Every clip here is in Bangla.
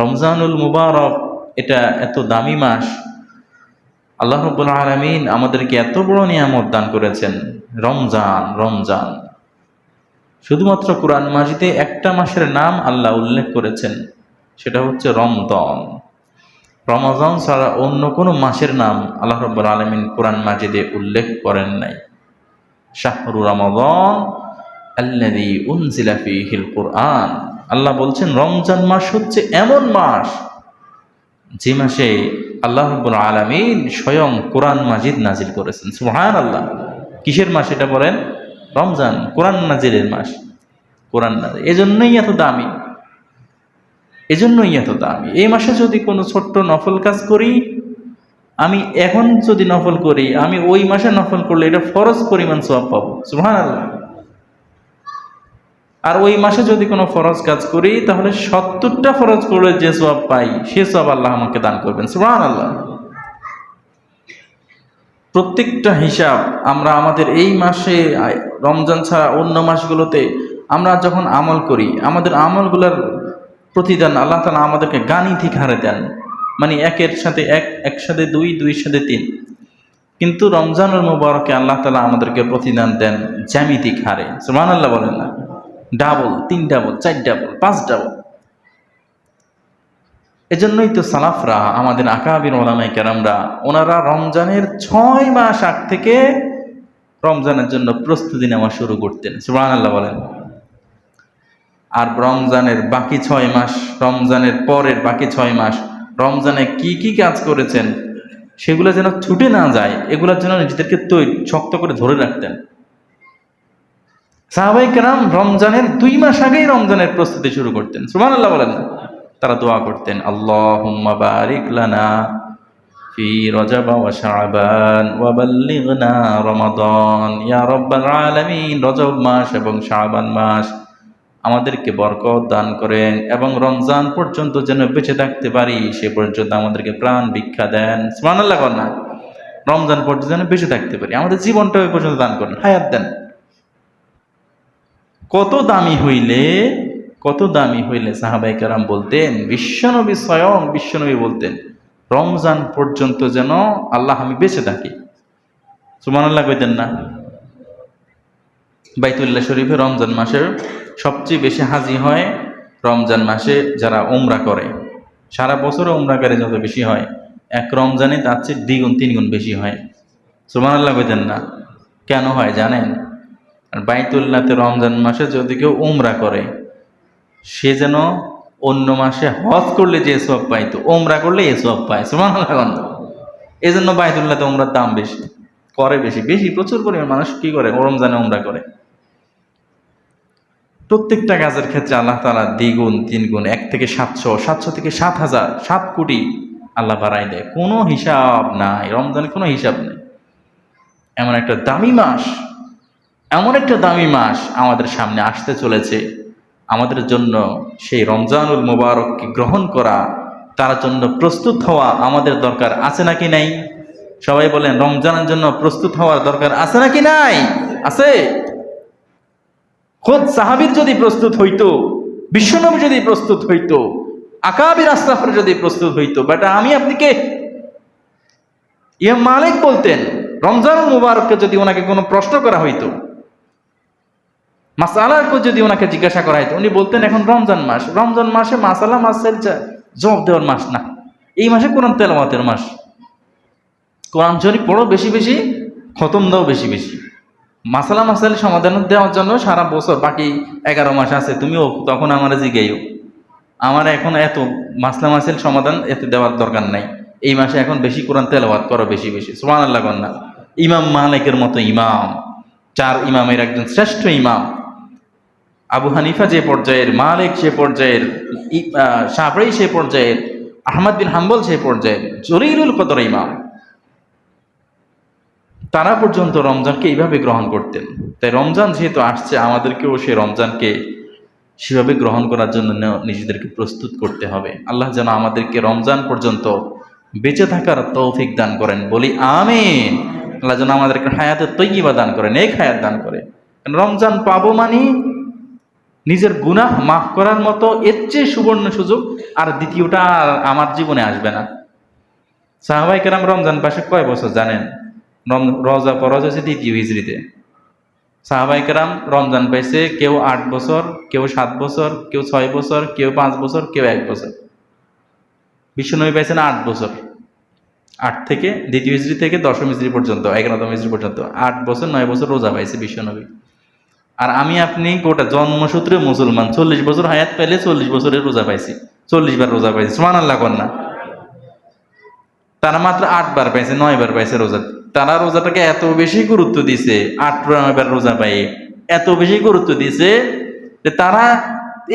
রমজানুল মুবারক, এটা এত দামি মাস। আল্লাহ রব্বুল আলমিন আমাদেরকে এত বড় নিয়ামত দান করেছেন, রমজান রমজান। শুধুমাত্র কোরআন মাজিদে একটা মাসের নাম আল্লাহ উল্লেখ করেছেন, সেটা হচ্ছে রমদন রমজান ছাড়া অন্য কোনো মাসের নাম আল্লাহ রব্বুল আলমিন কোরআন মাজিদে উল্লেখ করেন নাই। শাহরু রমদন আল্লাদি উনজিলা ফিহিল কোরআন। আল্লাহ বলছেন, রমজান মাস হচ্ছে এমন মাস যে মাসে আল্লাহ আলমিন স্বয়ং কোরআন মাজিদ নাজিল করেছেন। সুহান আল্লাহ কিসের মাস এটা বলেন? রমজান, কোরআন নাজিলের মাস। কোরআন নাজিল এজন্যই এত দামি। এজন্যই এত দামি। এই মাসে যদি কোনো ছোট্ট নফল কাজ করি, আমি এখন যদি নফল করি, আমি ওই মাসে নফল করলে এটা ফরজ পরিমাণ সব পাবো। সুহান আল্লাহ আর ওই মাসে যদি কোনো ফরজ কাজ করি, তাহলে সত্তরটা ফরজ করলে যে সব পাই, সে সব আল্লাহ আমাকে দান করবেন। সুহান আল্লাহ প্রত্যেকটা হিসাব আমরা আমাদের এই মাসে, রমজান ছাড়া অন্য মাসগুলোতে আমরা যখন আমল করি, আমাদের আমলগুলোর প্রতিদান আল্লাহ তালা আমাদেরকে গাণিতিক হারে দেন। মানে একের সাথে এক, একসাথে দুই, দুইয়ের সাথে তিন। কিন্তু রমজানুল মুবারকে আল্লাহ তালা আমাদেরকে প্রতিদান দেন জ্যামিতিক হারে। সুমান আল্লাহ বলেন না। ডাবল, তিন ডাবল, চার ডাবল, পাঁচ ডাবল। এজন্যই তো সালাফরা, আমাদের আকাবির ওলামাই কেরামরা, ওনারা রমজানের ছয় মাস আগ থেকে রমজানের জন্য প্রস্তুতি নেওয়া শুরু করতেন। সুবাহ আল্লাহ বলেন। আর রমজানের বাকি ছয় মাস, রমজানের পরের বাকি ছয় মাস, রমজানে কি কি কাজ করেছেন, সেগুলো যেন ছুটে না যায়, এগুলোর জন্য নিজেদেরকে তৈরি শক্ত করে ধরে রাখতেন। সাহাবাই কেরাম রমজানের দুই মাস আগেই রমজানের প্রস্তুতি শুরু করতেন। সুমান আল্লাহ বলেন, তারা দোয়া করতেন আল্লাহ বারিক লানা ফি রজব ওয়া শাবান ওয়া বাল্লিগনা রমাদান। ইয়া রাব্বাল আলামিন মাস এবং শাবান মাস আমাদেরকে বরকত দান করেন এবং রমজান পর্যন্ত যেন বেঁচে থাকতে পারি, সে পর্যন্ত আমাদেরকে প্রাণ ভিক্ষা দেন। সুবহানাল্লাহ না, রমজান পর্যন্ত যেন বেঁচে থাকতে পারি, আমাদের জীবনটা ওই পর্যন্ত দান করেন, হায়াত দেন। কত দামি হইলে, কত দামি হইলে সাহাবাই কারাম বলতেন, বিশ্বনবী স্বয়ং বিশ্বনবী বলতেন, রমজান পর্যন্ত যেন আল্লাহ আমি বেঁচে থাকি। সুমান আল্লাহ কইতেন না। বাইতুল্লাহ শরীফে রমজান মাসের সবচেয়ে বেশি হাজি হয় রমজান মাসে যারা ওমরা করে। সারা বছরে ওমরা করে যত বেশি হয়, এক রমজানে তার চেয়ে দ্বিগুণ, তিনগুণ বেশি হয়। সুমান আল্লাহ কইতেন না। কেন হয় জানেন? আর বাইতুল্লাতে রমজান মাসে যদি কেউ উমরা করে, সে যেন অন্য মাসে হজ করলে যে সব পাইতো ওমরা করলে এ সব পায়। সমান এই জন্য বাইতুল্লাতে ওমরার দাম বেশি, করে বেশি। বেশি, প্রচুর পরিমাণ মানুষ কি করে? রমজানে ওমরা করে। প্রত্যেকটা কাজের ক্ষেত্রে আল্লাহ তালা দ্বিগুণ তিন গুণ এক থেকে সাতশো সাতশো থেকে সাত হাজার, সাত কোটি আল্লাহ বাড়াই দেয়। কোনো হিসাব নাই, রমজানের কোনো হিসাব নেই। এমন একটা দামি মাস এমন একটা দামি মাস আমাদের সামনে আসতে চলেছে। আমাদের জন্য সেই রমজানুল মুবারককে গ্রহণ করা, তার জন্য প্রস্তুত হওয়া আমাদের দরকার আছে নাকি নাই? সবাই বলেন, রমজানের জন্য প্রস্তুত হওয়ার দরকার আছে নাকি নাই? আছে। খোদ সাহাবির যদি প্রস্তুত হইতো, বিশ্বনবী যদি প্রস্তুত হইতো, আকাবির আস্তাফের যদি প্রস্তুত হইতো, বাট, আমি আপনি কে? ইয়া মালিক বলতেন রমজান মুবারককে যদি ওনাকে কোনো প্রশ্ন করা হইতো মাসালার যদি ওনাকে জিজ্ঞাসা করা হইতো উনি বলতেন এখন রমজান মাস, রমজান মাসে মাসালা মাসাইল জবাব দেওয়ার মাস না। এই মাসে কোরআন তেলাওয়াতের মাস। কোরআন শরীফ পড়ো বেশি বেশি, খতম দাও বেশি বেশি। মাসালা মাসাইল সমাধান দেওয়ার জন্য সারা বছর বাকি এগারো মাস আছে তুমি তুমিও তখন আমার জিগাইও। আমার এখন এত মাসলা, মাসেল সমাধান এত দেওয়ার দরকার নাই। এই মাসে এখন বেশি কোরআন তেলাওয়াত করো বেশি বেশি। সুমান আল্লাহ কন্যা। ইমাম মালিকের মতো ইমাম, চার ইমামের একজন শ্রেষ্ঠ ইমাম। আবু হানিফা যে পর্যায়ের, মালিক সে পর্যায়ের সাফরাই সে পর্যায়ের, আহমদ বিন হাম্বল সে পর্যায়ের জরিরুল কদর ইমাম। তারা পর্যন্ত রমজানকে এইভাবে গ্রহণ করতেন। তাই রমজান যেহেতু আসছে, আমাদেরকেও সে রমজানকে সেভাবে গ্রহণ করার জন্য নিজেদেরকে প্রস্তুত করতে হবে। আল্লাহ যেন আমাদেরকে রমজান পর্যন্ত বেঁচে থাকার তৌফিক দান করেন। বলি আমি আল্লাহ যেন আমাদেরকে হায়াতের তৈবা দান করেন এক হায়াত দান করে। রমজান পাবো মানে নিজের গুনাহ মাফ করার মতো এর চেয়ে সুবর্ণ সুযোগ আর দ্বিতীয়টা আর আমার জীবনে আসবে না। সাহাবাই কেরাম রমজান পাশে কয় বছর জানেন? রজা পরজ হয়েছে দ্বিতীয় হিজড়িতে। সাহাবাই কেরাম রমজান পাইছে কেউ আট বছর, কেউ সাত বছর, কেউ ছয় বছর, কেউ পাঁচ বছর, কেউ এক বছর। বিশ্বনবী পাইছেন আট বছর। আট থেকে দ্বিতীয় হিজড়ি থেকে দশম হিজড়ি পর্যন্ত, এগারোতম হিজড়ি পর্যন্ত। আট বছর, নয় বছর রোজা পাইছে বিশ্বনবী। আর আমি আপনি গোটা জন্মসূত্রে মুসলমান। চল্লিশ বছর হায়াত পেলে চল্লিশ বছরের রোজা পাইছি। চল্লিশ বার রোজা পাইছি। সমান আল্লাহ কন্যা তারা মাত্র আট বার পাইছে, নয় বার পাইছে রোজা। তারা রোজাটাকে এত বেশি গুরুত্ব দিছে, আট বার রোজা পাই এত বেশি গুরুত্ব দিছে যে তারা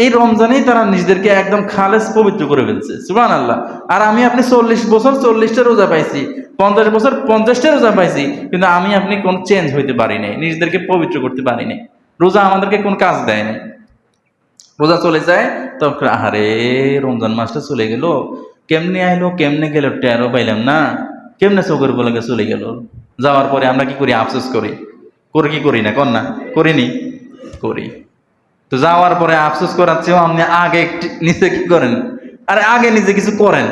এই রমজানেই তারা নিজেদেরকে একদম খালেজ পবিত্র করে ফেলছে। সুবান আল্লাহ আর আমি আপনি চল্লিশ বছর চল্লিশটা রোজা পাইছি, পঞ্চাশ বছর পঞ্চাশটা রোজা পাইছি, কিন্তু আমি আপনি কোন চেঞ্জ হইতে পারি নাই, নিজেদেরকে পবিত্র করতে পারি নাই। রোজা আমাদেরকে কোন কাজ দেয় রোজা চলে যায়, তখন আহারে, রমজান মাসটা চলে গেল। কেমনে আইলো, কেমনে গেল টেরও পাইলাম না। কেমনে চোখের বলে চলে গেল। যাওয়ার পরে আমরা কি করি? আফসোস করি। করে কি করি না? কর না? করিনি। করি। তো যাওয়ার পরে আফসোস করার চেয়েও আপনি আগে নিচে কি করেন? আরে আগে নিজে কিছু করেন।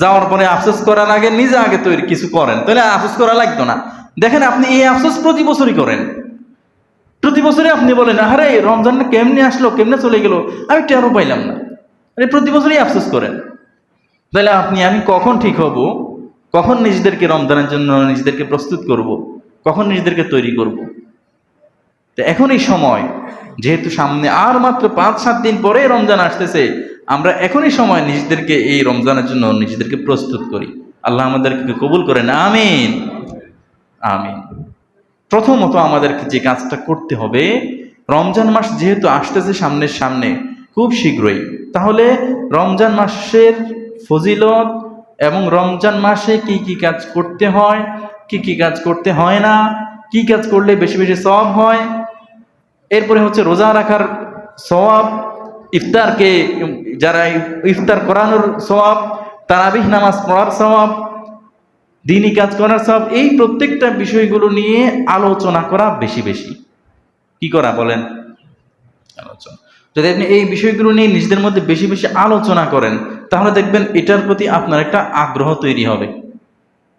যাওয়ার পরে আফসোস করার আগে নিজে আগে তৈরি কিছু করেন। তাহলে আফসোস করা লাগতো না। দেখেন আপনি এই আফসোস প্রতি বছরই করেন। প্রতি বছরে আপনি বলেন আরে রমজানটা কেমনে আসলো, কেমনে চলে গেল? আমি টেরও পাইলাম না। আরে, প্রতি বছরই আফসোস করেন। তাহলে আপনি, আমি কখন ঠিক হব? কখন নিজেদেরকে রমজানের জন্য নিজেদেরকে প্রস্তুত করব। কখন নিজেদেরকে তৈরি করব। তো এখন এই সময়। যেহেতু সামনে আর মাত্র পাঁচ, সাত দিন পরে রমজান আসতেছে, আমরা এখনই সময় নিজেদেরকে এই রমজানের জন্য নিজেদেরকে প্রস্তুত করি। আল্লাহ আমাদেরকে কবুল করেন। আমিন। আমিন। প্রথমত আমাদেরকে যে কাজটা করতে হবে, রমজান মাস যেহেতু আসতেছে সামনের সামনে, খুব শীঘ্রই। তাহলে রমজান মাসের ফজিলত এবং রমজান মাসে কি কি কাজ করতে হয়, কি কি কাজ করতে হয় না, কি কাজ করলে বেশি বেশি সব হয়, এরপরে হচ্ছে রোজা রাখার সওয়াব, ইফতারকে, যারা ইফতার করানোর সওয়াব, তারাবিহ নামাজ পড়ার সওয়াব দিনই কাজ করার সব, এই প্রত্যেকটা বিষয়গুলো নিয়ে আলোচনা করা বেশি বেশি। কি করা বলেন? আলোচনা। যদি আপনি এই বিষয়গুলো নিয়ে নিজেদের মধ্যে বেশি বেশি আলোচনা করেন, তাহলে দেখবেন এটার প্রতি আপনার একটা আগ্রহ তৈরি হবে।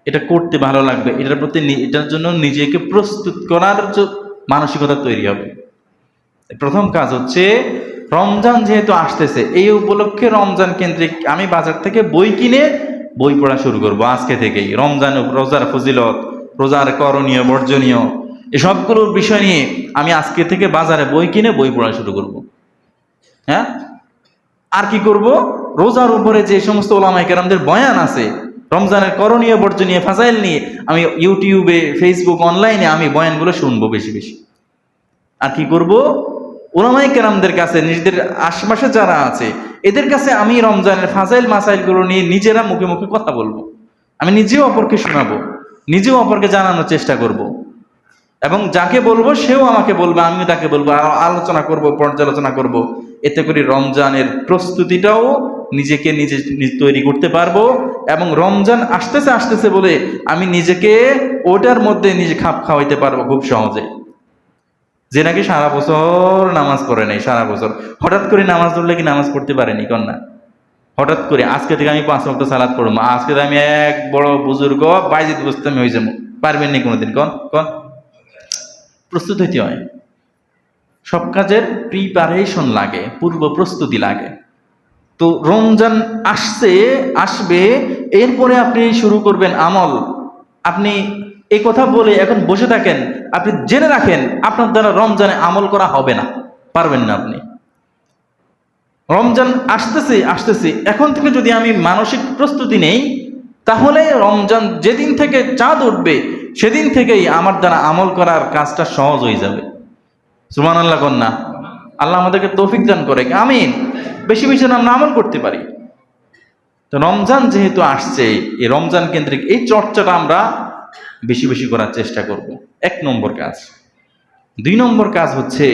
এটা করতে ভালো লাগবে। এটার প্রতি এটার জন্য নিজেকে প্রস্তুত করার মানসিকতা তৈরি হবে। প্রথম কাজ হচ্ছে, রমজান যেহেতু আসতেছে, এই উপলক্ষে রমজান কেন্দ্রিক আমি বাজার থেকে বই কিনে বই পড়া শুরু করব, আজকে থেকেই। রমজান, রোজার ফজিলত, রোজার করণীয়, বর্জনীয়, এসবগুলোর বিষয় নিয়ে আমি আজকে থেকে বাজারে বই কিনে বই পড়া শুরু করব। হ্যাঁ? আর কি করব? রোজার উপরে যে সমস্ত ওলামাই কেরামদের বয়ান আছে, রমজানের করণীয়, বর্জনীয় ফাজাইল নিয়ে আমি ইউটিউবে, ফেসবুক, অনলাইনে আমি বয়ানগুলো শুনব বেশি বেশি। আর কি করব? ওলামাই কেরামদের কাছে, নিজেদের আশপাশে যারা আছে এদের কাছে আমি রমজানের ফাজাইল মাসাইলগুলো নিয়ে নিজেরা মুখে মুখে কথা বলব। আমি নিজেও অপরকে শোনাবো, নিজেও অপরকে জানানোর চেষ্টা করব। এবং যাকে বলব সেও আমাকে বলবে, আমিও তাকে বলব আলোচনা করব, পর্যালোচনা করব। এতে করে রমজানের প্রস্তুতিটাও নিজেকে নিজে তৈরি করতে পারব এবং রমজান আসতেছে আসতেছে বলে আমি নিজেকে ওটার মধ্যে নিজে খাপ খাওয়াইতে পারব খুব সহজে। যে নাকি সারা বছর নামাজ পড়ে নাই, সারা বছর। হঠাৎ করে নামাজ পড়লে কি নামাজ পড়তে পারেনি? কন না। হঠাৎ করে আজকে থেকে আমি পাঁচ ওয়াক্ত সালাদ পড়ব। আজকে আমি এক বড় বুজুর্গ বাইজিত আমি হয়ে যাব। পারবেন নি কোনোদিন? কন কন। প্রস্তুত হইতে হয়। সব কাজের প্রিপারেশন লাগে, পূর্ব প্রস্তুতি লাগে। তো রমজান আসছে, আসবে, এরপরে আপনি শুরু করবেন আমল। আপনি এই কথা বলে এখন বসে থাকেন, আপনি জেনে রাখেন, আপনার দ্বারা রমজানে আমল করা হবে না। পারবেন না আপনি। রমজান আসতেছে আসতেছে। এখন থেকে যদি আমি মানসিক প্রস্তুতি নেই, তাহলে রমজান যেদিন থেকে চাঁদ উঠবে, সেদিন থেকেই আমার দ্বারা আমল করার কাজটা সহজ হয়ে যাবে। সুমান আল্লাহ কন্যা। আল্লাহ আমাদেরকে তৌফিক দান করে আমিন। বেশি বেশি আমরা আমল করতে পারি। তো রমজান যেহেতু আসছে, এই রমজান কেন্দ্রিক এই চর্চাটা আমরা বেশি বেশি করার চেষ্টা করব। এক নম্বর কাজ। দুই নম্বর কাজ হচ্ছে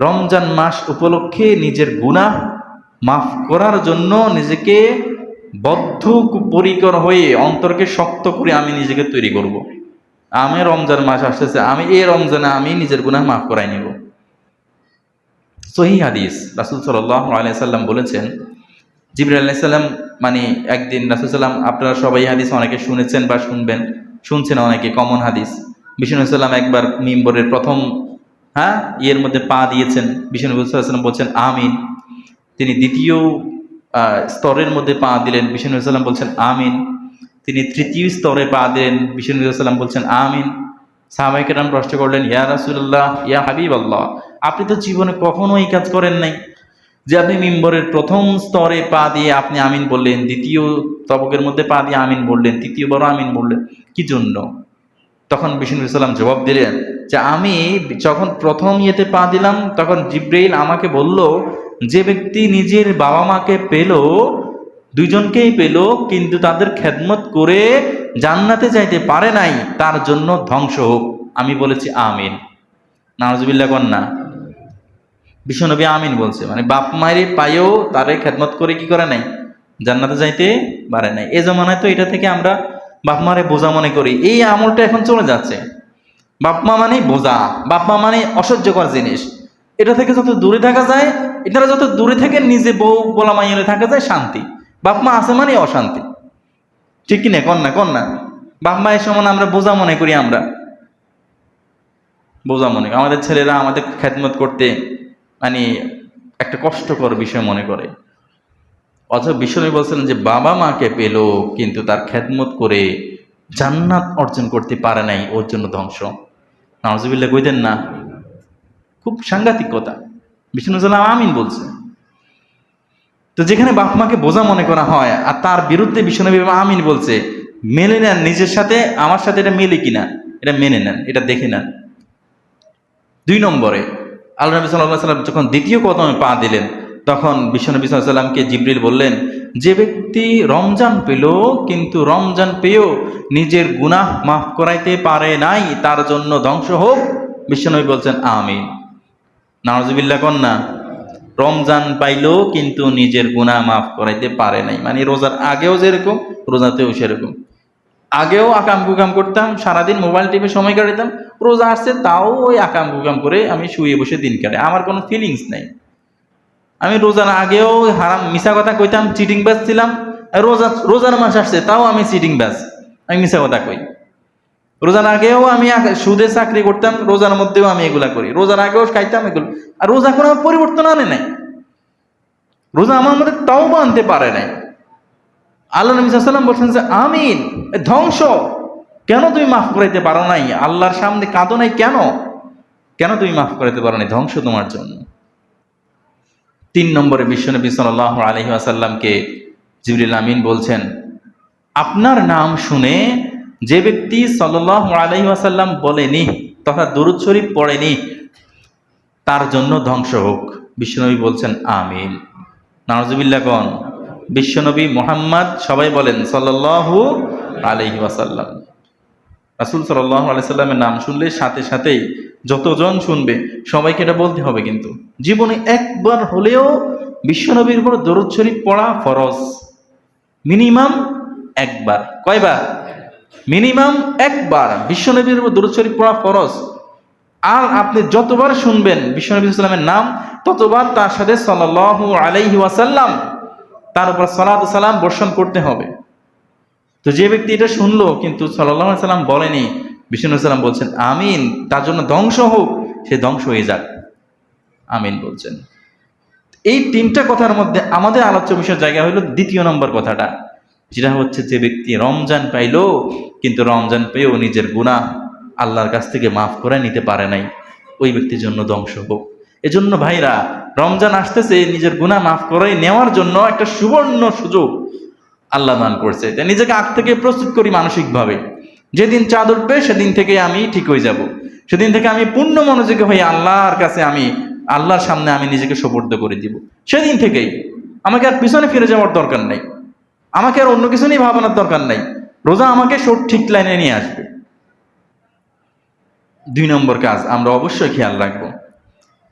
রমজান মাস উপলক্ষে নিজের গুনাহ মাফ করার জন্য নিজেকে বদ্ধ পরিকর হয়ে অন্তরকে শক্ত করে আমি নিজেকে তৈরি করব। আমি রমজান মাস আসতেছে, আমি এই রমজানে আমি নিজের গুনাহ মাফ করাই নিব। সহি হাদিস, রাসুল আলাইসাল্লাম বলেছেন জিবর আলাইসাল্লাম মানে একদিন রাসুল সাল্লাম, আপনারা সবাই হাদিস অনেকে শুনেছেন বা শুনবেন শুনছেন অনেকে কমন হাদিস। বিষ্ণু সাল্লাম একবার মিম্বরের প্রথম হ্যাঁ ইয়ের মধ্যে পা দিয়েছেন। বিষ্ণু সাল্লাম বলছেন, আমিন। তিনি দ্বিতীয় স্তরের মধ্যে পা দিলেন, বিষ্ণু সাল্লাম বলছেন, আমিন। তিনি তৃতীয় স্তরে পা দিলেন, বিষ্ণু সাল্লাম বলছেন, আমিন। সাহাবাইকেরাম প্রশ্ন করলেন, ইয়া রাসুল্লাহ ইয়া হাবিব আল্লাহ আপনি তো জীবনে কখনো এই কাজ করেন নাই। যে আপনি মিম্বরের প্রথম স্তরে পা দিয়ে আপনি আমিন বললেন, দ্বিতীয় তবকের মধ্যে পা দিয়ে আমিন বললেন তৃতীয়বার আমিন বললেন, কি জন্য? তখন বিষ্ণু ইসলাম জবাব দিলেন যে, আমি যখন প্রথম ইয়েতে পা দিলাম, তখন জিব্রাইল আমাকে বলল, যে ব্যক্তি নিজের বাবা মাকে পেল, দুইজনকেই পেল, কিন্তু তাদের খেদমত করে জান্নাতে যাইতে পারে নাই, তার জন্য ধ্বংস হোক। আমি বলেছি, আমিন। নারজবিল্লা কন্যা বিশ্বনবী আমিন বলছে মানে বাপ মায়ের পায়েও তারে খেদমত করে কি করে নাই? জান্নাতে যাইতে পারে নাই। এ জমানায় তো এটা থেকে আমরা বাপ মারে বোঝা মনে করি। এই আমলটা এখন চলে যাচ্ছে। বাপমা মানে বোঝা বাপমা মানে অসহ্যকর জিনিস। এটা থেকে যত দূরে থাকা যায় এটারা যত দূরে থেকে নিজে বউ বলা মাইয়ারে থাকা যায় শান্তি। বাপমা আছে মানে অশান্তি। ঠিক কিনা কন্যা কন্যা বাপ মায়ের সমান আমরা বোঝা মনে করি আমরা। বোঝা মনে আমাদের ছেলেরা আমাদের খ্যাতমত করতে মানে একটা কষ্টকর বিষয় মনে করে। অথচ বিশ্বনবী বলছিলেন যে, বাবা মাকে পেল, কিন্তু তার খেদমত করে জান্নাত অর্জন করতে পারে নাই, ওর জন্য ধ্বংস। নজবিল্লা কইতেন না, খুব সাংঘাতিক কথা। বিষ্ণু সাল্লাম আমিন বলছে তো যেখানে বাপ মাকে বোঝা মনে করা হয়, আর তার বিরুদ্ধে বিশ্বনবী আমিন বলছে, মেনে নেন নিজের সাথে, আমার সাথে এটা মেলে কিনা, এটা মেনে নেন, এটা দেখে নেন। দুই নম্বরে আল্লাহ নবী সাল্লাহ সাল্লাম যখন দ্বিতীয় কদমে পা দিলেন, তখন বিশ্বনবী সাল্লামকে জিবরিল বললেন, যে ব্যক্তি রমজান পেল, কিন্তু রমজান পেয়েও নিজের গুনাহ মাফ করাইতে পারে নাই, তার জন্য ধ্বংস হোক। বিশ্বনবী বলছেন, আমিন। নারজবিল্লা কন্যা, রমজান পাইলো, কিন্তু নিজের গুনাহ মাফ করাইতে পারে নাই। মানে রোজার আগেও যেরকম, রোজাতেও সেরকম। আগেও আকাম কুকাম করতাম, সারাদিন মোবাইল টিপে সময় কাটাতাম রোজা আসছে তাও ওই আকাম কুকাম করে আমি শুয়ে বসে দিন কাটে আমার কোনো ফিলিংস নেই। আমি রোজার আগেও হারাম মিশা কথা কইতাম চিটিং ব্যাস ছিলাম, রোজা, রোজার মাস আসছে তাও আমি চিটিং ব্যাস আমি মিশা কথা কই। রোজার আগেও আমি সুদে চাকরি করতাম, রোজার মধ্যেও আমি এগুলা করি রোজার আগেও খাইতাম এগুলো, আর রোজা কোনো আমার পরিবর্তন আনে নাই। রোজা আমার মধ্যে তাও আনতে পারে নাই। আল্লাহ নবী সাল্লাম বলছেন যে, আমিন ধ্বংস। কেন তুমি মাফ করাইতে পারো নাই? আল্লাহর সামনে কাঁদো নাই কেন? কেন তুমি মাফ করাইতে পারো নাই? ধ্বংস তোমার জন্য। তিন নম্বরে বিশ্বনবী সাল আলহি আসাল্লামকে জিবরিল আমিন বলছেন, আপনার নাম শুনে যে ব্যক্তি সাল্লাহ আলহি আসাল্লাম বলেনি তথা দরুদ শরীফ পড়েনি, তার জন্য ধ্বংস হোক। বিশ্বনবী বলছেন, আমিন। নারজুবিল্লা কন? বিশ্বনবী মোহাম্মদ সবাই বলেন সাল্লাহু আলহি ওয়াসাল্লাম। রাসুল সাল্লাহ আলাইসাল্লামের নাম শুনলে সাথে সাথেই যতজন শুনবে সবাইকে এটা বলতে হবে কিন্তু। জীবনে একবার হলেও বিশ্বনবীর উপর দরুদ শরীফ পড়া ফরজ। মিনিমাম একবার। কয়বার? মিনিমাম একবার বিশ্বনবীর উপর দরুদ শরীফ পড়া ফরজ। আর আপনি যতবার শুনবেন বিশ্বনবী সাল্লামের নাম, ততবার তার সাথে সাল্লাহ আলাইহি ওয়াসাল্লাম তার উপর সালাত সালাম বর্ষণ করতে হবে। তো যে ব্যক্তি এটা শুনলো কিন্তু সাল্লাহ সাল্লাম বলেনি, বিষ্ণু সাল্লাম বলছেন, আমিন, তার জন্য ধ্বংস হোক, সে ধ্বংস হয়ে যাক। আমিন বলছেন। এই তিনটা কথার মধ্যে আমাদের আলোচ্য বিষয়ের জায়গা হলো দ্বিতীয় নম্বর কথাটা, যেটা হচ্ছে যে ব্যক্তি রমজান পাইলো, কিন্তু রমজান পেয়েও নিজের গুণা আল্লাহর কাছ থেকে মাফ করে নিতে পারে নাই। ওই ব্যক্তির জন্য ধ্বংস হোক। এজন্য ভাইরা, রমজান আসতেছে, নিজের গুণা মাফ করে নেওয়ার জন্য একটা সুবর্ণ সুযোগ আল্লাহ দান করছে। নিজেকে আগ থেকে প্রস্তুত করি মানসিকভাবে। যেদিন চাঁদ উঠবে সেদিন থেকে আমি ঠিক হয়ে যাব। সেদিন থেকে আমি পূর্ণ মনোযোগী হয়ে আল্লাহর কাছে আমি, আল্লাহর সামনে আমি নিজেকে সোপর্দ করে দিব। সেদিন থেকেই আমাকে আর পিছনে ফিরে যাওয়ার দরকার নেই। আমাকে আর অন্য কিছু নিয়ে ভাবনার দরকার নাই। রোজা আমাকে ঠিক লাইনে নিয়ে আসবে। দুই নম্বর কাজ, আমরা অবশ্যই খেয়াল রাখব।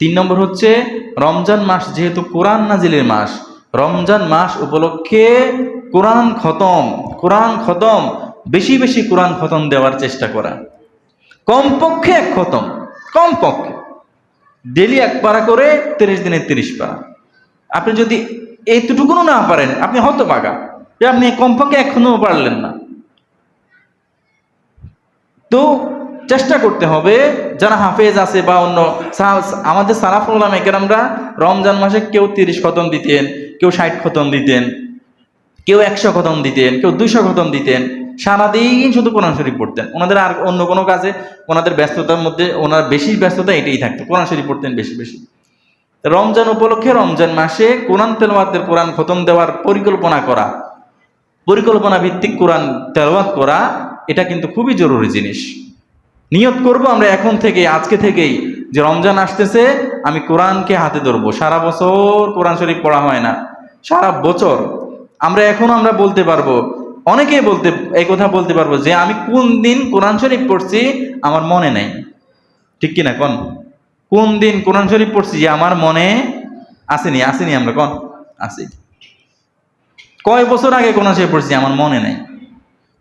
তিন নম্বর হচ্ছে রমজান মাস যেহেতু কোরআন নাজিলের মাস, রমজান মাস উপলক্ষে কোরআন খতম কোরআন খতম, বেশি বেশি কোরআন খতম দেওয়ার চেষ্টা করা। কমপক্ষে এক খতম, কমপক্ষে। ডেলি এক পারা করে তিরিশ দিনে তিরিশ পারা আপনি যদি এইটুকুনো না পারেন, আপনি হতো পাকা যে আপনি কমপক্ষে এখনও পারলেন না। তো চেষ্টা করতে হবে, যারা হাফেজ আছে বা অন্য আমাদের সালাফুল্লাহ মেকেরামরা রমজান মাসে কেউ তিরিশ খতম দিতেন, কেউ ষাট খতম দিতেন, কেউ একশো খতম দিতেন, কেউ দুইশো খতম দিতেন। সারাদিন শুধু কোরআন শরীফ পড়তেন। ওনাদের আর অন্য কোনো কাজে ওনাদের ব্যস্ততার মধ্যে ওনার বেশি ব্যস্ততা এটাই থাকতো, কোরআন শরীফ পড়তেন বেশি বেশি। রমজান উপলক্ষে রমজান মাসে কোরআন তেলওয়াতের কোরআন খতম দেওয়ার পরিকল্পনা করা পরিকল্পনা ভিত্তিক কোরআন তেলওয়াত করা, এটা কিন্তু খুবই জরুরি জিনিস। নিয়ত করব আমরা এখন থেকে আজকে থেকেই যে রমজান আসতেছে, আমি কোরআনকে হাতে ধরবো। সারা বছর কোরআন শরীফ পড়া হয় না, সারা বছর। আমরা এখন আমরা বলতে পারব, অনেকেই বলতে, এই কথা বলতে পারব যে আমি কোন দিন কোরআন শরীফ পড়ছি আমার মনে নাই। ঠিক কিনা কোন? কোন দিন কোরআন শরীফ পড়ছি যে আমার মনে আসেনি? আসেনি আমরা কন? আসি কয় বছর আগে কোরআন শরীফ পড়ছি আমার মনে নাই?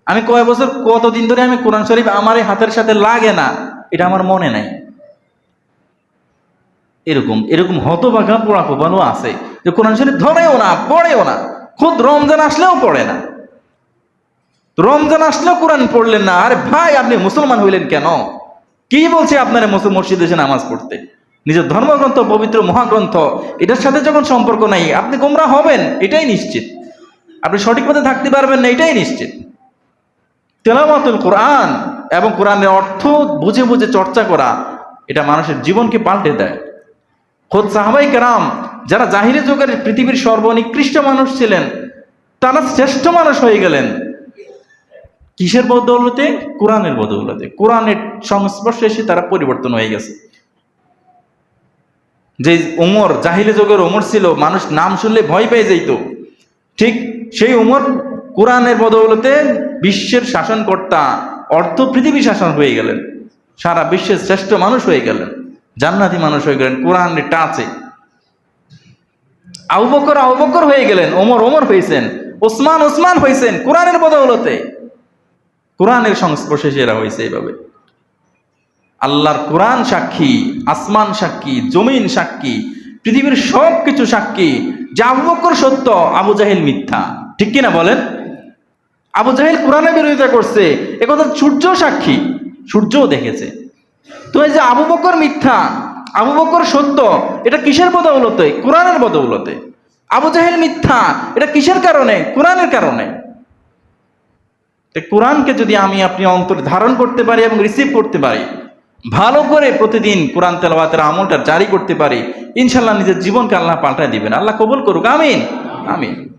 আমি কয় বছর, কতদিন ধরে আমি কোরআন শরীফ আমার এই হাতের সাথে লাগে না, এটা আমার মনে নাই। এরকম এরকম হতবাঘা পোড়া কোপানো আছে যে কোরআন শরীফ ধরেও না, পড়েও না, খুদ রমজান আসলেও পড়ে না। রমজান আসলেও কোরআন পড়লেন না, আরে ভাই আপনি মুসলমান হইলেন কেন? কি বলছে আপনার মসজিদে এসে নামাজ পড়তে? নিজের ধর্মগ্রন্থ, পবিত্র মহাগ্রন্থ, এটার সাথে যখন সম্পর্ক নাই, আপনি গোমরা হবেন, এটাই নিশ্চিত। আপনি সঠিক পথে থাকতে পারবেন না, এটাই নিশ্চিত। তেলাওয়াতুল কোরআন এবং কোরআনের অর্থ বুঝে বুঝে চর্চা করা, এটা মানুষের জীবনকে পাল্টে দেয়। খোদ সাহাবাই কেরাম যারা জাহিরি যুগের পৃথিবীর সর্বনিকৃষ্ট মানুষ ছিলেন, তারা শ্রেষ্ঠ মানুষ হয়ে গেলেন। কিসের বদৌলতে? কোরআনের বদৌলতে। কোরআনের সংস্পর্শে এসে তারা পরিবর্তন হয়ে গেছে। যে ওমর জাহিলি যুগের ওমর ছিল, মানুষ নাম শুনলে ভয় পেয়ে যেত ঠিক সেই ওমর কোরআনের বদৌলতে বিশ্বের শাসনকর্তা অর্থ পৃথিবী শাসন হয়ে গেলেন। সারা বিশ্বের শ্রেষ্ঠ মানুষ হয়ে গেলেন। জান্নাতি মানুষ হয়ে গেলেন কোরআনের টাচে। আবু বকর আবু বকর হয়ে গেলেন, ওমর ওমর হয়েছেন, ওসমান ওসমান হয়েছেন, কোরআনের বদৌলতে। কোরআনের সংস্পর্শে সেরা হয়েছে এইভাবে আল্লাহর কোরআন সাক্ষী, আসমান সাক্ষী, জমিন সাক্ষী, পৃথিবীর সব কিছু সাক্ষী। যে আবু বকর সত্য, আবু জাহিল মিথ্যা। ঠিক কিনা বলেন? আবু জাহিল কোরআনের বিরোধিতা করছে। একথা সূর্য সাক্ষী, সূর্যও দেখেছে। তো এই যে আবু বকর মিথ্যা, আবু বকর সত্য, এটা কিসের বদৌলতে? কোরআনের বদৌলতে। আবু জাহেল মিথ্যা, এটা কিসের কারণে? কোরআনের কারণে। কোরআনকে যদি আমি, আপনি অন্তর ধারণ করতে পারি এবং রিসিভ করতে পারি, ভালো করে প্রতিদিন কোরআন তেলাওয়াতের আমলটা জারি করতে পারি ইনশাল্লাহ নিজের জীবনকে আল্লাহ পাল্টায় দিবেন। আল্লাহ কবুল করুক। আমিন। আমিন।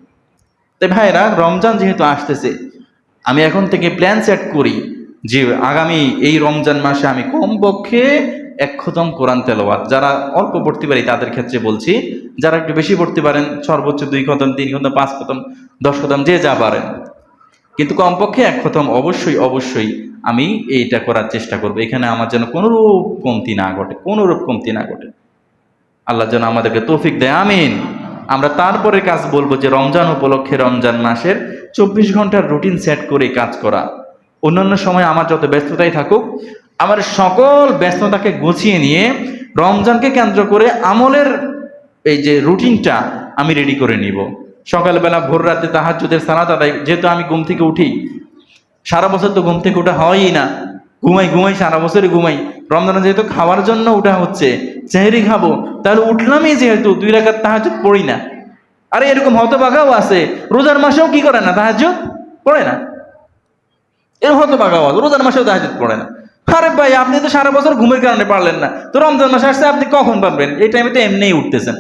তাই ভাইরা রমজান যেহেতু আসতেছে আমি এখন থেকে প্ল্যান সেট করি যে আগামী এই রমজান মাসে আমি কমপক্ষে এক খতম কোরআন তেলাওয়াত। যারা অল্প পড়তে পারি তাদের ক্ষেত্রে বলছি, যারা একটু বেশি পড়তে পারেন, সর্বোচ্চ দুই খতম, তিন খতম, পাঁচ খতম, দশ খতম, যে যা পারেন। কিন্তু কমপক্ষে এক খতম অবশ্যই অবশ্যই আমি এইটা করার চেষ্টা করব। এখানে আমার যেন কোনোরূপ কমতি না ঘটে, কোনোরূপ কমতি না ঘটে। আল্লাহ যেন আমাদেরকে তৌফিক দেয়, আমিন। আমরা তারপরে কাজ বলব যে রমজান উপলক্ষে রমজান মাসের চব্বিশ ঘণ্টার রুটিন সেট করে কাজ করা। অন্যান্য সময় আমার যত ব্যস্ততাই থাকুক, আমার সকল ব্যস্ততাকে গুছিয়ে নিয়ে রমজানকে কেন্দ্র করে আমলের এই যে রুটিনটা আমি রেডি করে নিব। সকালবেলা ভোর রাতে তাহাজ্জুদের সালাত আদায়, যেহেতু আমি ঘুম থেকে উঠি, সারা বছর তো ঘুম থেকে ওঠা হয়ই না। ঘুমাই ঘুমাই, সারা বছরই ঘুমাই। রমজানে যেহেতু খাওয়ার জন্য উঠা হচ্ছে, চেহারি খাব, তাহলে উঠলামই যেহেতু, দুই রাখার তাহাজুদ পড়ি না। আরে এরকম হতবাগাও আছে। রোজার মাসেও কি করে না? তাহাজুদ পড়ে না। এর হতবাগাও আছে। রোজার মাসেও তাহাজুদ পড়ে না। আরে ভাই, আপনি তো সারা বছর ঘুমের কারণে পারলেন না। তো রমজান মাসে আসছে, আপনি কখন পারবেন? এই টাইমে তো এমনিই উঠতেছেন।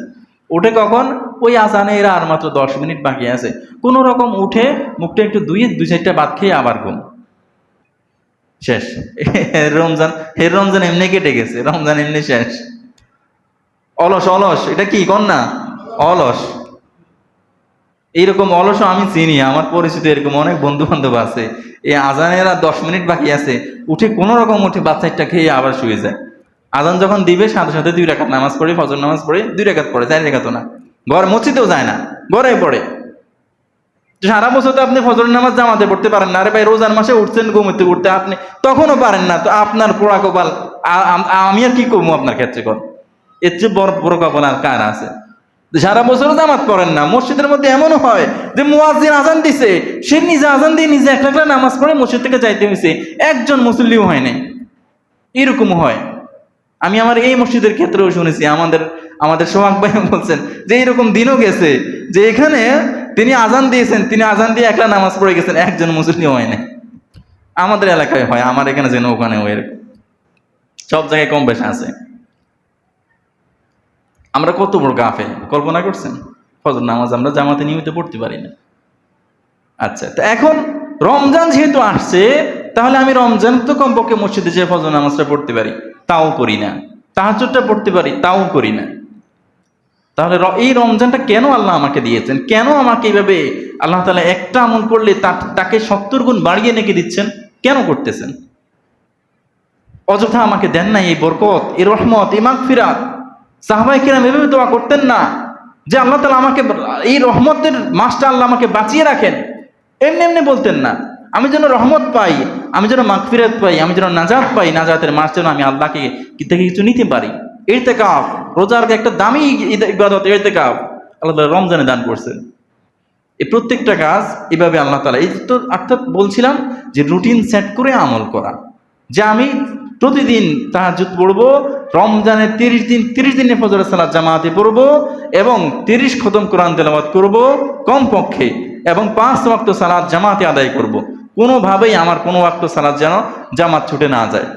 উঠে কখন? ওই আসানে এরা আর মাত্র দশ মিনিট বাকি আছে। কোনো রকম উঠে মুখটা একটু দুইয়ে দুই চারটা বাদ খেয়ে আবার ঘুম। শেষ। রমজান এর রমজান এমনি কেটে গেছে। রমজান এমনি শেষ। অলস অলস। এটা কি না অলস। এইরকম অলস আমি চিনি, আমার পরিচিত এরকম অনেক বন্ধু বান্ধব আছে। এই আজানের আর দশ মিনিট বাকি আছে, উঠে কোনো রকম উঠে বাচ্চাটা খেয়ে আবার শুয়ে যায়। আজান যখন দিবে, সাথে সাথে দুই রেখাত নামাজ পড়ে, ফজর নামাজ পড়ে, দুই রেখাত পড়ে, চার রেখাতও না। ঘর মসজিদেও যায় না, ঘরে পড়ে। সারা বছর তো আপনি ফজর নামাজ জামাতে পড়তে পারেন না। আরে ভাই, রোজার মাসে উঠছেন ঘুমোতে, উঠতে আপনি তখনও পারেন না। তো আপনার পোড়া কপাল আমি আর কি করব আপনার ক্ষেত্রে কর? এর চেয়ে বড় পোড়া কপাল আর কার আছে? সারা বছর জামাত পড়েন না, মসজিদের মধ্যে এমনও হয় যে মুয়াজ্জিন আজান দিছে, সে নিজে আজান দিয়ে নিজে এক লাখ নামাজ পড়ে মসজিদ থেকে যাইতে হয়েছে একজন মুসল্লিও হয় নাই। এরকম হয়। আমি আমার এই মসজিদের ক্ষেত্রেও শুনেছি, আমাদের আমাদের সোহাগ ভাই বলছেন যে এরকম দিনও গেছে যে এখানে তিনি আজান দিয়েছেন, তিনি আজান দিয়ে একলা নামাজ পড়ে গেছেন, একজন মুসলিম হয় নাই। আমাদের এলাকায় হয়, আমার এখানে যেন ওখানে এরকম। সব জায়গায় কম বেশি আছে। আমরা কত বড় গাফে কল্পনা করছেন? ফজর নামাজ আমরা জামাতে নিয়মিত পড়তে পারি না। আচ্ছা তো এখন রমজান যেহেতু আসছে, তাহলে আমি রমজান তো কমপক্ষে মসজিদে যে ফজর নামাজটা পড়তে পারি, তাও করি না। তাহাজটা পড়তে পারি, তাও করি না। তাহলে এই রমজানটা কেন আল্লাহ আমাকে দিয়েছেন? কেন আমাকে এইভাবে আল্লাহ তালা একটা আমল করলে তাকে সত্তর গুণ বাড়িয়ে নেকে দিচ্ছেন? কেন করতেছেন? অযথা আমাকে দেন না এই বরকত, এই রহমত, এই মাগফিরাত। সাহাবাই কিরাম এভাবে দোয়া করতেন না যে আল্লাহ তালা আমাকে এই রহমতের মাসটা আল্লাহ আমাকে বাঁচিয়ে রাখেন। এমনি এমনি বলতেন না। আমি যেন রহমত পাই, আমি যেন মাগফিরাত পাই, আমি যেন নাজাত পাই, নাজাতের মাস যেন আমি আল্লাহকে থেকে কিছু নিতে পারি। এরতেকাফ রোজার একটা দামি ইবাদত এরতেকাফ আল্লাহ তাআলা রমজানে দান করছেন। এই প্রত্যেকটা কাজ এভাবে আল্লাহ তালা এই তো অর্থাৎ বলছিলাম যে রুটিন সেট করে আমল করা। যে আমি প্রতিদিন তাহাজুদ পড়ব রমজানের তিরিশ দিন, তিরিশ দিনে ফজরের সালাত জামাতে পড়ব এবং তিরিশ খতম কোরআন তেলাওয়াত করব কমপক্ষে এবং পাঁচ ওয়াক্ত সালাদ জামাতে আদায় করব। কোনোভাবেই আমার কোনো ওয়াক্ত সালাত যেন জামাত ছুটে না যায়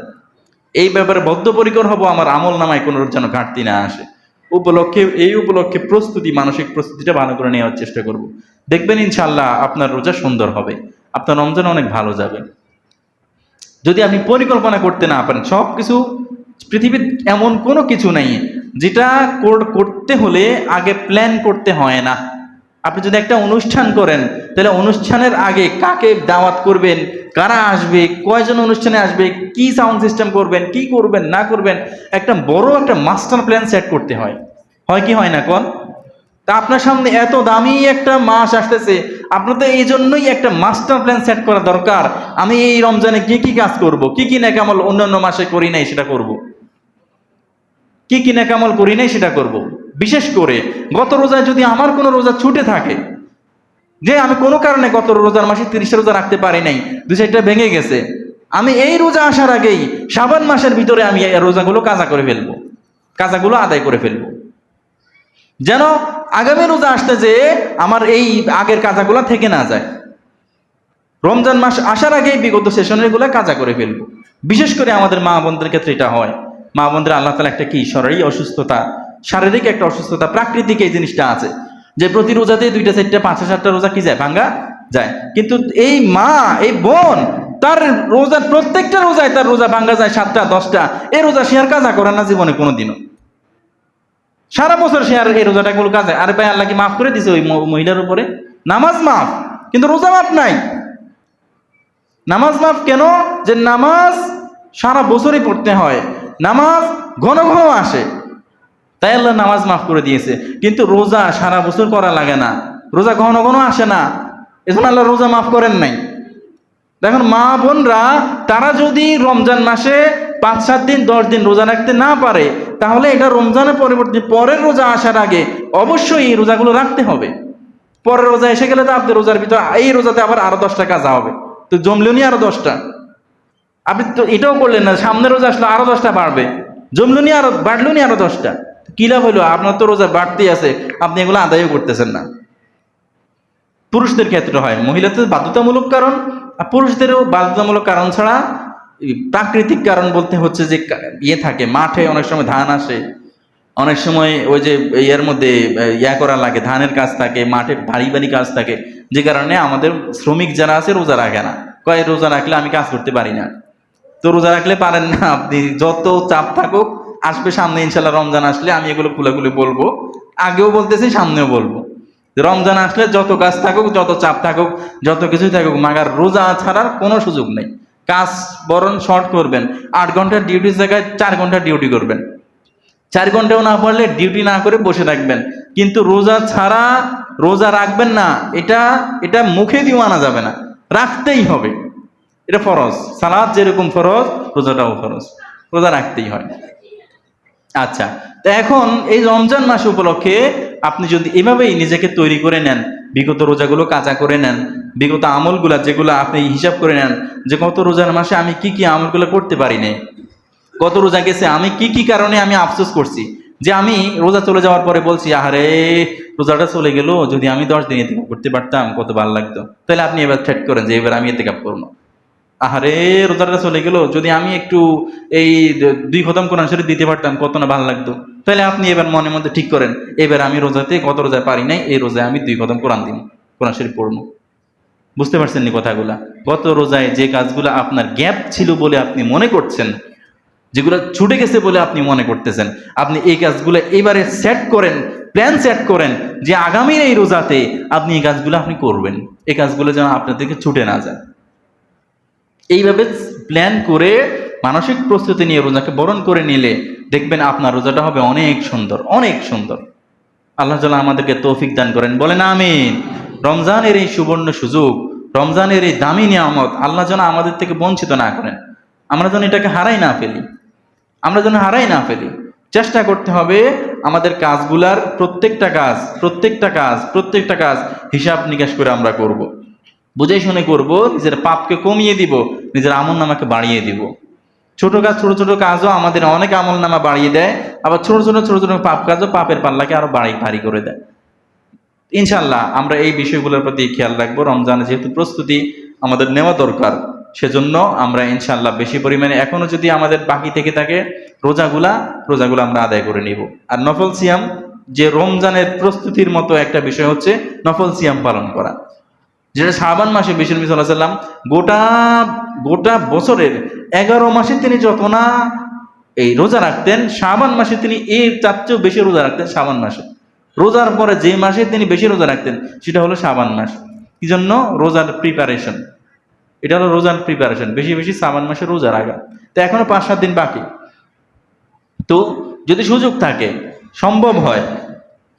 এই ব্যাপারে বদ্ধপরিকর হব, আমার আমল নামায় কোনো যেন ঘাটতি না আসে উপলক্ষে, এই উপলক্ষে প্রস্তুতি, মানসিক প্রস্তুতিটা ভালো করে নেওয়ার চেষ্টা করব। দেখবেন ইনশাল্লাহ আপনার রোজা সুন্দর হবে, আপনার রমজান অনেক ভালো যাবে যদি আপনি পরিকল্পনা করতে না পারেন সব কিছু পৃথিবীর এমন কোনো কিছু নেই, যেটা কর- করতে হলে আগে প্ল্যান করতে হয় না। আপনি যদি একটা অনুষ্ঠান করেন, তাহলে অনুষ্ঠানের আগে কাকে দাওয়াত করবেন, কারা আসবে, কয়জন অনুষ্ঠানে আসবে, কি সাউন্ড সিস্টেম করবেন, কি করবেন, না করবেন, একটা বড় একটা মাস্টার প্ল্যান সেট করতে হয়। হয় কি হয় না, কোন? তা আপনার সামনে এত দামি একটা মাস আসতেছে আপনার তো এই জন্যই একটা মাস্টার প্ল্যান সেট করা দরকার। আমি এই রমজানে কি কি কাজ করব, কি কি নাকামল অন্যান্য মাসে করি নাই সেটা করব। কি কি নাকামল করি নাই সেটা করব। বিশেষ করে গত রোজায় যদি আমার কোনো রোজা ছুটে থাকে, যে আমি কোনো কারণে গত রোজার মাসে তিরিশটা রোজা রাখতে পারি নাই, দু চারটা ভেঙে গেছে, আমি এই রোজা আসার আগেই সাবান মাসের ভিতরে আমি এই রোজাগুলো কাজা করে ফেলব, কাজাগুলো আদায় করে ফেলব। যেন আগামী রোজা আসতে যে আমার এই আগের কাজাগুলো থেকে না যায়। রমজান মাস আসার আগেই বিগত সেশনেরগুলা কাজা করে ফেলব। বিশেষ করে আমাদের মা বোনদের ক্ষেত্রে এটা হয়। মা বোনদের আল্লাহ তালা একটা কি? শরীর অসুস্থতা, শারীরিক একটা অসুস্থতা, প্রাকৃতিক এই জিনিসটা আছে। যে প্রতি রোজাতে দুইটা, চারটা, পাঁচটা, সাতটা রোজা কি যায়? ভাঙ্গা যায়। কিন্তু এই মা, এই বোন, তার রোজার প্রত্যেকটা রোজায় তার রোজা ভাঙ্গা যায় সাতটা, দশটা। এই রোজা সে আর কাজা করে না জীবনে কোনোদিনও। সারা বছর সে আর এই রোজাটা গুলো কাজে আরে ভাই, আল্লাহ কি মাফ করে দিছে ওই মহিলার উপরে? নামাজ মাফ, কিন্তু রোজা মাফ নাই। নামাজ মাফ কেন? যে নামাজ সারা বছরই পড়তে হয়। নামাজ ঘন ঘন আসে। তাই আল্লাহ নামাজ মাফ করে দিয়েছে। কিন্তু রোজা সারা বছর করা লাগে না। রোজা ঘন ঘন আসে না। এজন্য আল্লাহ রোজা মাফ করেন নাই। দেখুন, মা বোনরা, তারা যদি রমজান মাসে পাঁচ, সাত দিন, দশ দিন রোজা রাখতে না পারে, তাহলে এটা রমজানের পরিবর্তে পরের রোজা আসার আগে অবশ্যই এই রোজাগুলো রাখতে হবে। পরের রোজা এসে গেলে তো আপনি রোজার ভিতরে, এই রোজাতে আবার আরও দশটা কাজা হবে। তো জমলেও নি আরও দশটা। আপনি তো এটাও করলেন না সামনের রোজা আসলে আরও দশটা বাড়বে। জমলো নি আরও, বাড়লো নি আরও দশটা। কি লাভ হইল আপনার তো রোজা বাড়তেই আছে, আপনি এগুলো আদায়ও করতেছেন না। পুরুষদের ক্ষেত্রে হয়, মহিলাদের বাধ্যতামূলক কারণ, আর পুরুষদেরও বাধ্যতামূলক কারণ ছাড়া প্রাকৃতিক কারণ বলতে হচ্ছে যে ইয়ে থাকে, মাঠে অনেক সময় ধান আসে। অনেক সময় ওই যে ইয়ের মধ্যে ইয়া করা লাগে, ধানের কাজ থাকে, মাঠে ভারী ভারী কাজ থাকে। যে কারণে আমাদের শ্রমিক যারা আছে, রোজা রাখে না। কয়, রোজা রাখলে আমি কাজ করতে পারি না। তো রোজা রাখলে পারেন না আপনি। যত চাপ থাকুক, আসবে সামনে, ইনশাল্লাহ রমজান আসলে আমি এগুলো খুলে বলব। আগেও বলতেছি, সামনেও বলব। রমজান আসলে যত কাজ থাকুক, যত চাপ থাকুক, যত কিছুই থাকুক, মাগার রোজা ছাড়ার কোনো সুযোগ নেই। কাজ বরং শর্ট করবেন, আট ঘণ্টার ডিউটির জায়গায় চার ঘণ্টা ডিউটি করবেন। চার ঘন্টাও না পারলে ডিউটি না করে বসে থাকবেন। কিন্তু রোজা ছাড়া রোজা রাখবেন না, এটা এটা মুখে দিয়েও আনা যাবে না। রাখতেই হবে। এটা ফরজ। সালাদ যেরকম ফরজ, রোজাটাও ফরজ। রোজা রাখতেই হয়। আচ্ছা তো এখন এই রমজান মাস উপলক্ষে আপনি যদি এভাবেই নিজেকে তৈরি করে নেন, বিগত রোজাগুলো কাজা করে নেন, বিগত আমলগুলা যেগুলো আপনি হিসাব করে নেন, যে গত রোজার মাসে আমি কি কি আমলগুলো করতে পারি নাই গত রোজা গেছে, আমি কি কি কারণে আমি আফসোস করছি, যে আমি রোজা চলে যাওয়ার পরে বলছি আরে রোজাটা চলে গেল, যদি আমি দশ দিন এতে করতে পারতাম, কত ভালো লাগতো। তাহলে আপনি এবার থ্রেট করেন যে এবার আমি এতে কাপ করব। আহারে, রোজাটা চলে গেল। যদি আমি একটু এই দুই খতম কোরআন শরীফ দিতে পারতাম, কত না ভালো লাগতো। তাহলে আপনি এবার মনে মধ্যে ঠিক করেন, এবার আমি রোজাতে কত রোজায় পারি নাই, এই রোজায় আমি দুই খতম কোরআন দিন, কোরআন শরীফ পড়ব। বুঝতে পারছেন নি কথাগুলা? গত রোজায় যে কাজগুলো আপনার গ্যাপ ছিল বলে আপনি মনে করছেন, যেগুলো ছুটে গেছে বলে আপনি মনে করতেছেন, আপনি এই কাজগুলো এবারে সেট করেন প্ল্যান সেট করেন যে আগামীর এই রোজাতে আপনি এই কাজগুলো আপনি করবেন। এই কাজগুলো যেন আপনার থেকে ছুটে না যায়। এইভাবে প্ল্যান করে মানসিক প্রস্তুতি নিয়ে রোজাকে বরণ করে নিলে দেখবেন আপনার রোজাটা হবে অনেক সুন্দর অনেক সুন্দর। আল্লাহ তাআলা আমাদেরকে তৌফিক দান করেন, বলেন আমিন। রমজানের এই সুবর্ণ সুযোগ, রমজানের এই দামি নিয়ামত আল্লাহ যেন আমাদের থেকে বঞ্চিত না করেন। আমরা যেন এটাকে হারাই না ফেলি। আমরা যেন হারাই না ফেলি। চেষ্টা করতে হবে আমাদের কাজগুলার প্রত্যেকটা কাজ প্রত্যেকটা কাজ প্রত্যেকটা কাজ হিসাব নিকাশ করে আমরা করব। বুঝে শুনে করব, নিজের পাপকে কমিয়ে দিব, নিজের আমল নামাকে বাড়িয়ে দিব। ছোট কাজ, ছোট ছোট কাজও আমাদের অনেক আমল নামা বাড়িয়ে দেয়, আবার ছোট ছোট ছোট ছোট পাপ কাজও পাপের পাল্লাকে আরও বাড়ি, ভারী করে দেয়। ইনশাল্লাহ আমরা এই বিষয়গুলোর প্রতি খেয়াল রাখব, রমজানে যেহেতু প্রস্তুতি আমাদের নেওয়া দরকার, সেজন্য আমরা ইনশাল্লাহ বেশি পরিমাণে এখনও যদি আমাদের বাকি থেকে থাকে, রোজাগুলা, রোজাগুলো আমরা আদায় করে নিব। আর নফল সিয়াম, যে রমজানের প্রস্তুতির মতো একটা বিষয় হচ্ছে নফল সিয়াম পালন করা। যেটা শ্রাবণ মাসে বিশ্বনবী সাল্লাহ সাল্লাম গোটা গোটা বছরের এগারো মাসে তিনি যত না এই রোজা রাখতেন শ্রাবণ মাসে তিনি এর তার চেয়েও বেশি রোজা রাখতেন শ্রাবণ মাসে। রোজার পরে যে মাসে তিনি বেশি রোজা রাখতেন, সেটা হলো শ্রাবণ মাস। কি জন্য রোজার প্রিপারেশন এটা হলো রোজার প্রিপারেশন বেশি বেশি শ্রাবণ মাসে রোজা রাখা। তো এখনও পাঁচ সাত দিন বাকি। তো যদি সুযোগ থাকে, সম্ভব হয়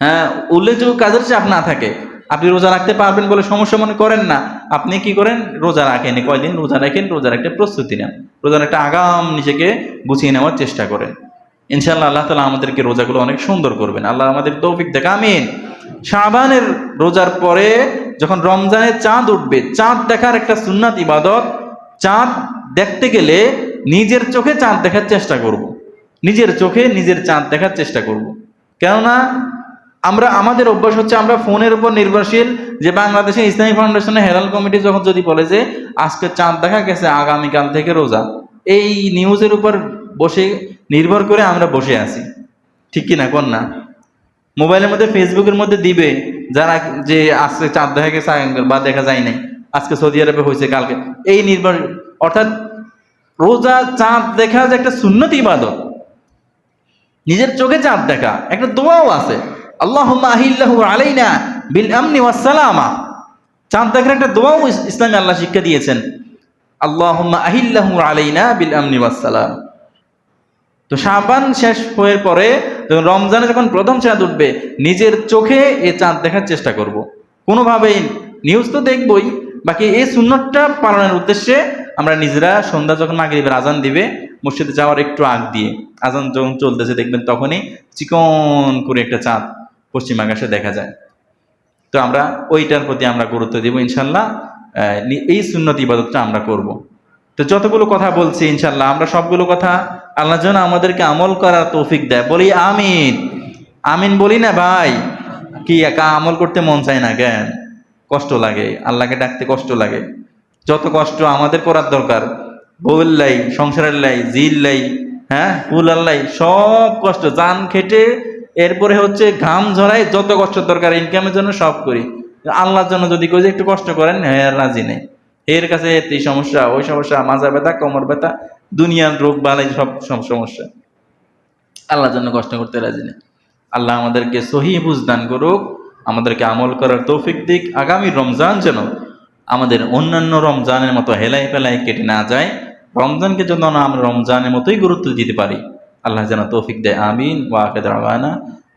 হ্যাঁ উল্লেখযোগ্য কাজের চাপ না থাকে আপনি রোজা রাখতে পারবেন বলে সমস্যা মনে করেন না। আপনি কি করেন? রোজা রাখেন কয়দিন রোজা রাখেন, রোজার একটা প্রস্তুতি নেন। রোজার একটা আগাম নিজেকে গুছিয়ে নেওয়ার চেষ্টা করেন। ইনশাল্লাহ আল্লাহ তালা আমাদেরকে রোজাগুলো অনেক সুন্দর করবেন। আল্লাহ আমাদের তৌফিক দেখা, আমিন। শাবানের রোজার পরে যখন রমজানের চাঁদ উঠবে, চাঁদ দেখার একটা সুন্নাত ইবাদত, চাঁদ দেখতে গেলে নিজের চোখে চাঁদ দেখার চেষ্টা করব। নিজের চোখে নিজের চাঁদ দেখার চেষ্টা করব। কেননা আমরা, আমাদের অভ্যাস হচ্ছে আমরা ফোনের উপর নির্ভরশীল যে বাংলাদেশের ইসলামী ফাউন্ডেশনের হেরাল কমিটি যখন যদি বলে যে আজকে চাঁদ দেখা গেছে, আগামীকাল থেকে রোজা, এই নিউজের উপর বসে, নির্ভর করে আমরা বসে আছি। ঠিক কি না কোন না? মোবাইলের মধ্যে, ফেসবুকের মধ্যে দিবে যারা যে আজকে চাঁদ দেখা গেছে বা দেখা যায় নাই, আজকে সৌদি আরবে হয়েছে, কালকে। এই নির্ভর, অর্থাৎ রোজা, চাঁদ দেখা যে একটা সুন্নত ইবাদত। নিজের চোখে চাঁদ দেখা, একটা দোয়াও আছে। আল্লাহ আহিল্লাহু আলাইনা বিল আমনি ওয়াসালামা চাঁদ দেখার একটা দোয়াও ইস- ইসলামে আল্লাহ শিক্ষা দিয়েছেন। আল্লাহ আহিল্লাহু আলাইনা বিল আমনি ওয়াসালাম তো শাবান শেষ হয়ে পরে যখন রমজানে যখন প্রথম চাঁদ উঠবে, নিজের চোখে এ চাঁদ দেখার চেষ্টা করব। কোনোভাবেই নিউজ তো দেখবই, বাকি এই সুন্নতটা পালনের উদ্দেশ্যে আমরা নিজেরা সন্ধ্যা যখন মাগরিবের আজান দিবে, মসজিদে যাওয়ার একটু আগ দিয়ে, আজান যখন চলতেছে দেখবেন তখনই চিকন করে একটা চাঁদ পশ্চিম আকাশে দেখা যায়। তো আমরা ওইটার প্রতি আমরা গুরুত্ব দিব, ইনশাল্লাহ এই সুন্নত ইবাদতটা আমরা করব। তো যতগুলো কথা বলছি, ইনশাল্লাহ, আমরা সবগুলো কথা আল্লাহ যেন আমাদেরকে আমল করার তৌফিক দেয়। বলি আমিন। আমিন বলি না, ভাই, কি একা আমল করতে মন চায় না, কেন? কষ্ট লাগে, আল্লাহকে ডাকতে কষ্ট লাগে। যত কষ্ট আমাদের করার দরকার। বউয়ের লাই, সংসারের লাই জিল লাই হ্যাঁ ফুল আল্লাই সব কষ্ট। জান খেটে এরপরে হচ্ছে ঘাম ঝরাই যত কষ্ট দরকার ইনকামের জন্য সব করি। আল্লাহর জন্য যদি কেউ যে একটু কষ্ট করেন হ্যাঁ রাজি নেই। এর কাছে এই সমস্যা, ওই সমস্যা, মাজা ব্যথা, কোমর ব্যথা, দুনিয়ার রোগ বালাই সব সব সমস্যা। আল্লাহর জন্য কষ্ট করতে রাজি নেই। আল্লাহ আমাদেরকে সহি বুঝ দান করুক, আমাদেরকে আমল করার তৌফিক দিক। আগামী রমজান যেন আমাদের অন্যান্য রমজানের মতো হেলাই ফেলাই কেটে না যায়। রমজানকে যেন আমরা রমজানের মতোই গুরুত্ব দিতে পারি। আল্লাহ যেন তৌফিক দেয় আমিন। ওয়াকেদ আওয়ানা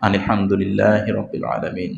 আলহামদুলিল্লাহ রবিল আলমিন।